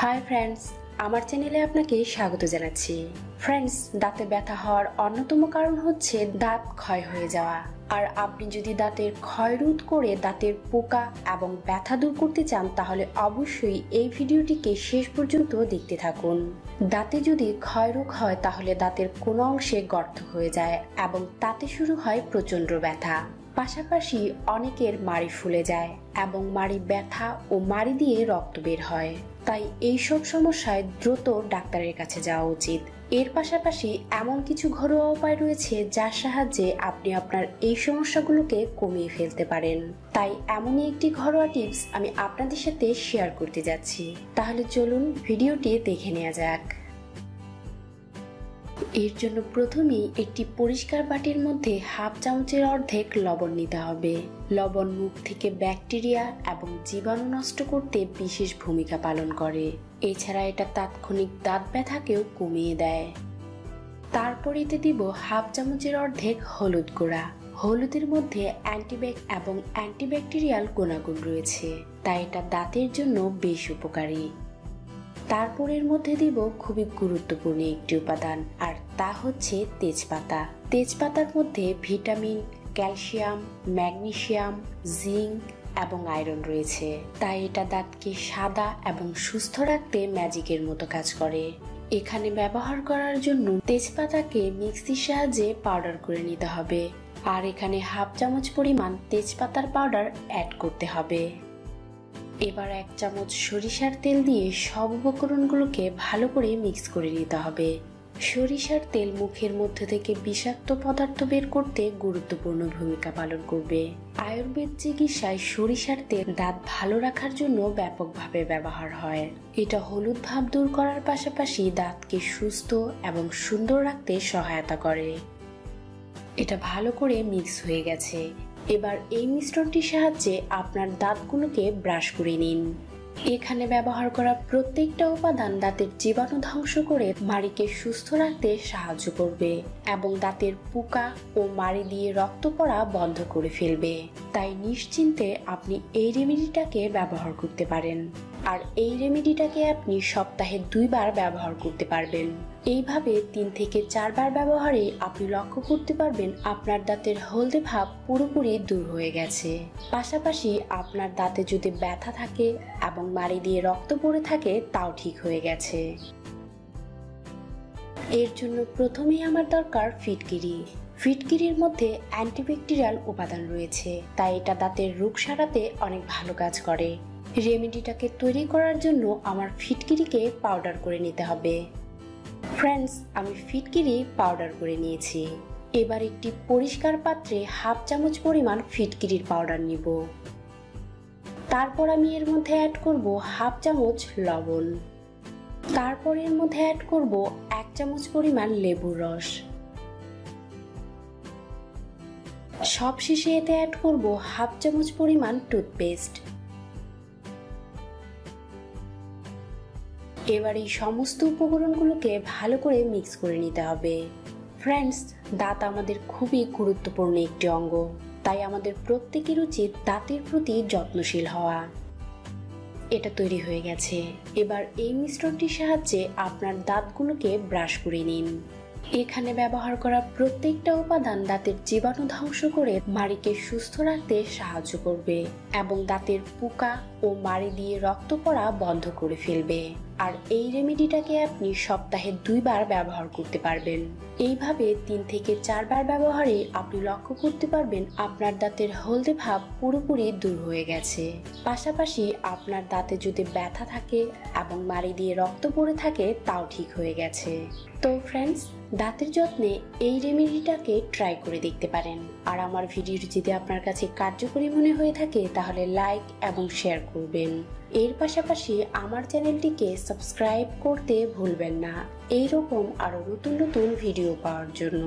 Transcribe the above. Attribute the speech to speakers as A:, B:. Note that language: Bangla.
A: হাই ফ্রেন্ডস আমার চ্যানেলে আপনাকে স্বাগত জানাচ্ছি। ফ্রেন্ডস দাঁতে ব্যথা হওয়ার অন্যতম কারণ হচ্ছে দাঁত ক্ষয় হয়ে যাওয়া। আর আপনি যদি দাঁতের ক্ষয় রোধ করে দাঁতের পোকা এবং ব্যথা দূর করতে চান, তাহলে অবশ্যই এই ভিডিওটিকে শেষ পর্যন্ত দেখতে থাকুন। দাঁতে যদি ক্ষয়রোগ হয়, তাহলে দাঁতের কোনো অংশে গর্ত হয়ে যায় এবং তাতে শুরু হয় প্রচণ্ড ব্যথা। পাশাপাশি অনেকের মাড়ি ফুলে যায় এবং মাড়ি ব্যথা ও মাড়ি দিয়ে রক্ত বের হয়। তাই এইসব সমস্যায় দ্রুত ডাক্তারের কাছে যাওয়া উচিত। এর পাশাপাশি এমন কিছু ঘরোয়া উপায় রয়েছে যার সাহায্যে আপনি আপনার এই সমস্যাগুলোকে কমিয়ে ফেলতে পারেন। তাই এমনই একটি ঘরোয়া টিপস আমি আপনাদের সাথে শেয়ার করতে যাচ্ছি। তাহলে চলুন ভিডিওটি দেখে নেওয়া যাক। এর জন্য প্রথমেই একটি পরিষ্কার বাটির মধ্যে হাফ চামচের অর্ধেক লবণ নিতে হবে। লবণ মুখ থেকে ব্যাকটেরিয়া এবং জীবাণু নষ্ট করতে বিশেষ ভূমিকা পালন করে। এছাড়া এটা তাৎক্ষণিক দাঁত ব্যথাকেও কমিয়ে দেয়। তারপর এতে দিব হাফ চামচের অর্ধেক হলুদ গুঁড়া। হলুদের মধ্যে অ্যান্টিব্যাক এবং অ্যান্টিব্যাকটেরিয়াল গুণাগুণ রয়েছে, তাই এটা দাঁতের জন্য বেশ উপকারী। তারপর এর মধ্যে দিব খুবই গুরুত্বপূর্ণ একটি উপাদান, আর তা হচ্ছে তেজপাতা। তেজপাতার মধ্যে ভিটামিন, ক্যালসিয়াম, ম্যাগনেসিয়াম, জিঙ্ক এবং আয়রন রয়েছে। তাই এটা দাঁতকে সাদা এবং সুস্থ রাখতে ম্যাজিকের মতো কাজ করে। এখানে ব্যবহার করার জন্য তেজপাতাকে মিক্সির সাহায্যে পাউডার করে নিতে হবে। আর এখানে হাফ চামচ পরিমাণ তেজপাতার পাউডার অ্যাড করতে হবে। এবার এক চামচ সরিষার তেল দিয়ে সব উপকরণগুলোকে ভালো করে মিক্স করে নিতে হবে। সরিষার তেল মুখের মধ্যে থেকে বিষাক্ত পদার্থ বের করতে গুরুত্বপূর্ণ ভূমিকা পালন করবে। আয়ুর্বেদ চিকিৎসায় সরিষার তেল দাঁত ভালো রাখার জন্য ব্যাপকভাবে ব্যবহার হয়। এটা হলুদ ভাব দূর করার পাশাপাশি দাঁতকে সুস্থ এবং সুন্দর রাখতে সহায়তা করে। এটা ভালো করে মিক্স হয়ে গেছে। এবার এই মিশ্রণটির সাহায্যে আপনার দাঁতগুলোকে ব্রাশ করে নিন। এখানে ব্যবহার করা প্রত্যেকটা উপাদান দাঁতের জীবাণু ধ্বংস করে মাড়িকে সুস্থ রাখতে সাহায্য করবে এবং দাঁতের পোকা ও মাড়ি দিয়ে রক্ত পড়া বন্ধ করে ফেলবে। তাই নিশ্চিন্তে আপনি এই রেমেডিটাকে ব্যবহার করতে পারেন। আর এই রেমেডিটাকে আপনি সপ্তাহে দুইবার ব্যবহার করতে পারবেন। এইভাবে তিন থেকে চারবার ব্যবহারে আপনি লক্ষ্য করতে পারবেন আপনার দাঁতের হলদে ভাব পুরোপুরি দূর হয়ে গেছে। পাশাপাশি আপনার দাঁতে যদি ব্যথা থাকে এবং মাড়ি দিয়ে রক্ত পড়ে থাকে, তাও ঠিক হয়ে গেছে। এর জন্য প্রথমেই আমার দরকার ফিটকিরি। ফিটকিরির মধ্যে অ্যান্টিব্যাকটেরিয়াল উপাদান রয়েছে, তাই এটা দাঁতের রোগ সারাতে অনেক ভালো কাজ করে। রেমেডিটাকে তৈরি করার জন্য আমার ফিটকিরিকে পাউডার করে নিতে হবে। ফ্রেন্ডস আমি ফিটকিরি পাউডার করে নিয়েছি। এবার একটি পরিষ্কার পাত্রে হাফ চামচ পরিমাণ ফিটকিরির পাউডার নিব। তারপর আমি এর মধ্যে অ্যাড করব হাফ চামচ লবণ। তারপর এর মধ্যে অ্যাড করব এক চামচ পরিমাণ লেবুর রস। সবশেষে এতে অ্যাড করব হাফ চামচ পরিমাণ টুথপেস্ট এবার এই সমস্ত উপকরণগুলোকে ভালো করে মিক্স করে নিতে হবে। ফ্রেন্ডস দাঁত আমাদের খুবই গুরুত্বপূর্ণ একটি অঙ্গ। তাই আমাদের প্রত্যেকের উচিত দাঁতের প্রতি যত্নশীল হওয়া। এটা তৈরি হয়ে গেছে। এবার এই মিশ্রণটির সাহায্যে আপনার দাঁতগুলোকে ব্রাশ করে নিন। এখানে ব্যবহার করা প্রত্যেকটা উপাদান দাঁতের জীবাণু ধ্বংস করে মাড়িকে সুস্থ রাখতে সাহায্য করবে এবং দাঁতের পোকা ও মাড়ি দিয়ে রক্ত পড়া বন্ধ করে ফেলবে। আর এই রেমেডিটাকে আপনি সপ্তাহে দুইবার ব্যবহার করতে পারবেন। এইভাবে তিন থেকে চারবার ব্যবহারে আপনি লক্ষ্য করতে পারবেন আপনার দাঁতের হলদে ভাব পুরোপুরি দূর হয়ে গেছে। পাশাপাশি আপনার দাঁতে যদি ব্যথা থাকে এবং মাড়ি দিয়ে রক্ত পড়ে থাকে, তাও ঠিক হয়ে গেছে। তো ফ্রেন্ডস দাঁতের যত্নে এই রেমেডিটাকে ট্রাই করে দেখতে পারেন। আর আমার ভিডিওটি যদি আপনার কাছে কার্যকরী মনে হয়ে থাকে, তাহলে লাইক এবং শেয়ার করবেন। এর পাশাপাশি আমার চ্যানেলটিকে সাবস্ক্রাইব করতে ভুলবেন না। এই রকম আরও নতুন নতুন ভিডিও পাওয়ার জন্য।